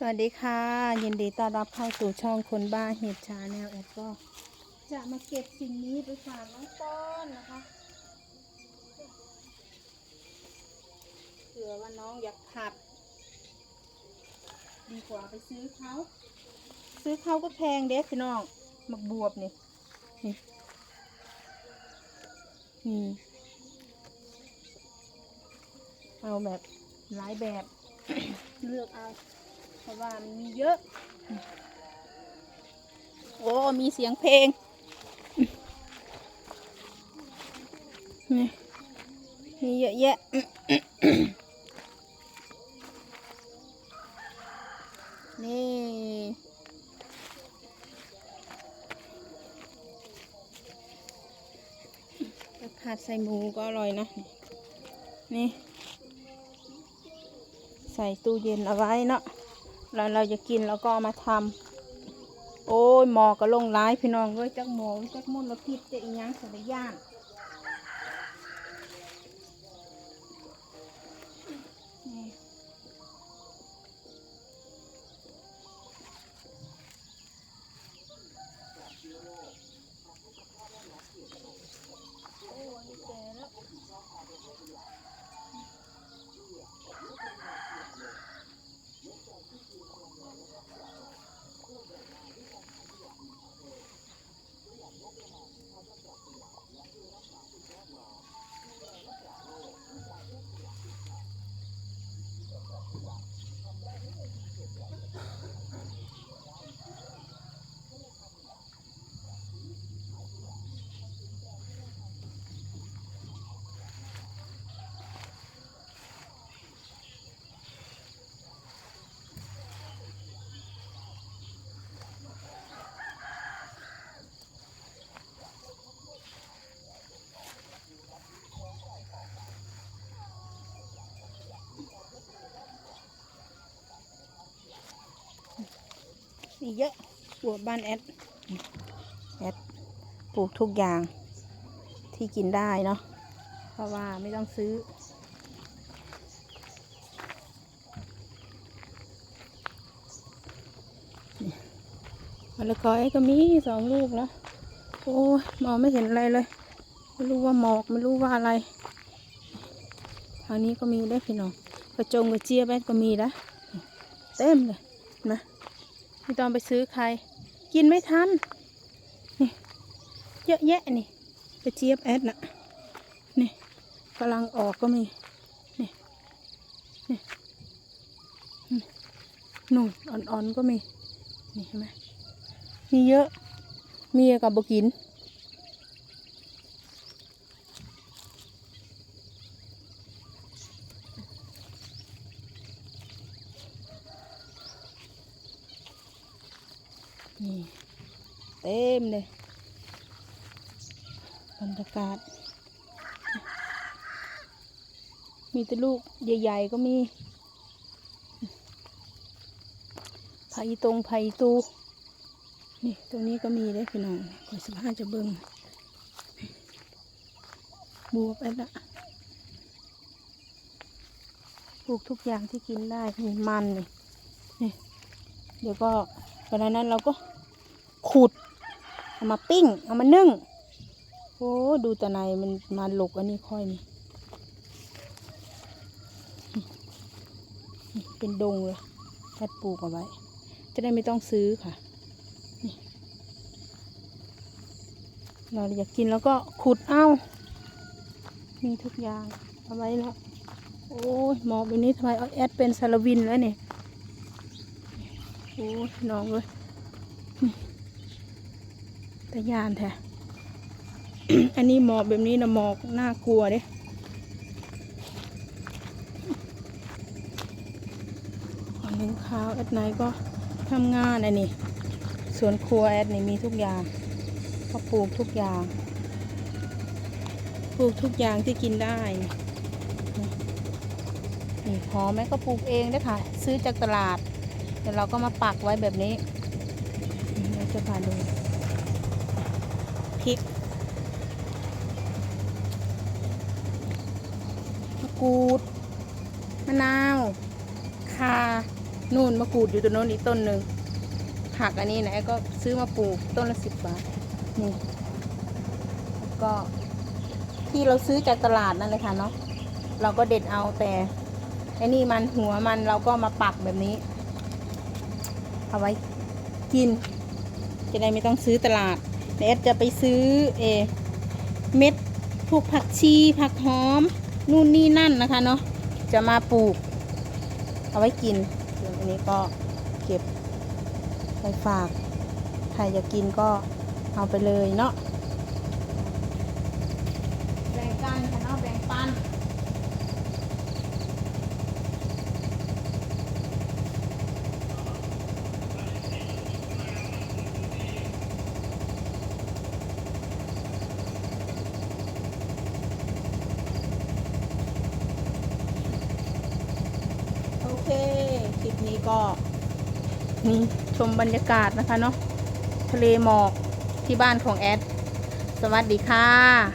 สวัสดีค่ะ ยินดีต้อนรับเข้าสู่ช่องคนบ้าเห็ดชาแนลแอดก็ จะมาเก็บสิ่งนี้ไปฝากน้องป้อนนะคะเผื่อว่าน้องอยากผัด ดีกว่าไปซื้อเขาซื้อเขาก็แพงเด็กพี่น้องหมักบวบนี่นี่นี่เอาแบบหลายแบบเลือกเอา ราะว่ามันมีเยอะ โอ้ มีเสียงเพลงนี่มีเยอะแยะนี่ผัดใส่หมูก็อร่อยนะ นี่ ใส่ตู้เย็นเอาไว้เนาะ แล้วเราจะกินแล้วก็เอามาทำโอ้ยหมอก็ลงร้ายพี่น้องเว้ยจักหมอจักมลพิษจะอีหยังสารย่านีเยอะปลูกบ้านแอดแอดปลูกทุกอย่างที่กินได้เนาะเพราะว่าไม่ต้องซื้อ มะละกอไอ้ก็มีสองลูกแล้วโอ้มองไม่เห็นอะไรเลย ไม่รู้ว่าหมอกไม่รู้ว่าอะไร ทางนี้ก็มีได้พี่น้องกระจงกระเจี๊ยบแอดก็มีนะเต็มเลยนไพี่ตอมไปซื้อใคร กินไม่ทัน นี่ เยอะแยะนี่กระเจี๊ยบแอดน่ะนี่กำลังออกก็มี นี่นี่นี่นู่นอ่อนๆก็มี นี่เห็นไหมมีเยอะ มีกับบกิน นี่เต็มเลยบรรยากาศ มีแต่ลูกใหญ่ ๆ ก็มีไผ่ตรงไผ่ตู นี่ตรงนี้ก็มีได้พี่น้องก่อยสิบห้าจะเบิ้งบัวไปละปลูกทุกอย่างที่กินได้นี่มันนี่นี่ เดี๋ยวก็วันนั้นเราก็ ขุด เอามาปิ้ง เอามานึ่ง โอ้ดูแต่ในมันมาหลกอันนี้ค่อยนี่ เป็นดงเลยแพทย์ปลูกเอาไว้ จะได้ไม่ต้องซื้อค่ะ เราอยากกินแล้วก็ขุดเอามีทุกอย่างเอาไว้แล้ว โอ้ยหมอกแบบนี้ทำไมเอาแอดเป็นซาลาวินแล้วเนี่ย โอ้ยน้องเลย ตะยานแท้อันนี้หมอกแบบนี้นะหมอกน่ากลัวเด้ขอเลี้ยงข้าวแอดไนก็ทำงานอันนี้สวนครัวแอดนี่มีทุกอย่างก็ปลูกทุกอย่าง ปลูกทุกอย่างที่กินได้นี่นี่หอมแม่ก็ปลูกเองเด้ค่ะ ซื้อจากตลาด เดี๋ยวเราก็มาปักไว้แบบนี้เดี๋ยวจะพาดู พริกมะกรูด มะนาวข่านู่นมะกรูดอยู่ตัวโน้นอีกต้นหนึ่งผักอันนี้นะก็ซื้อมาปลูกต้นละสิบบาทนี่ก็ที่เราซื้อจากตลาดนั่นเลยค่ะเนาะเราก็เด็ดเอาแต่ไอ้นี่มันหัวมันเราก็มาปักแบบนี้ เอาไว้กิน จะได้ไม่ต้องซื้อตลาด แอดจะไปซื้อเอเม็ดพวกผักชีผักหอม นู่นนี่นั่นนะคะเนาะจะมาปลูก เอาไว้กินอันนี้ก็เก็บไปฝากใครจะกินก็เอาไปเลยเนาะแบ่งกันค่ะเนาะแบ่งปัน เคคลิปนี้ก็นี่ชมบรรยากาศนะคะเนาะทะเลหมอกที่บ้านของแอด สวัสดีค่ะ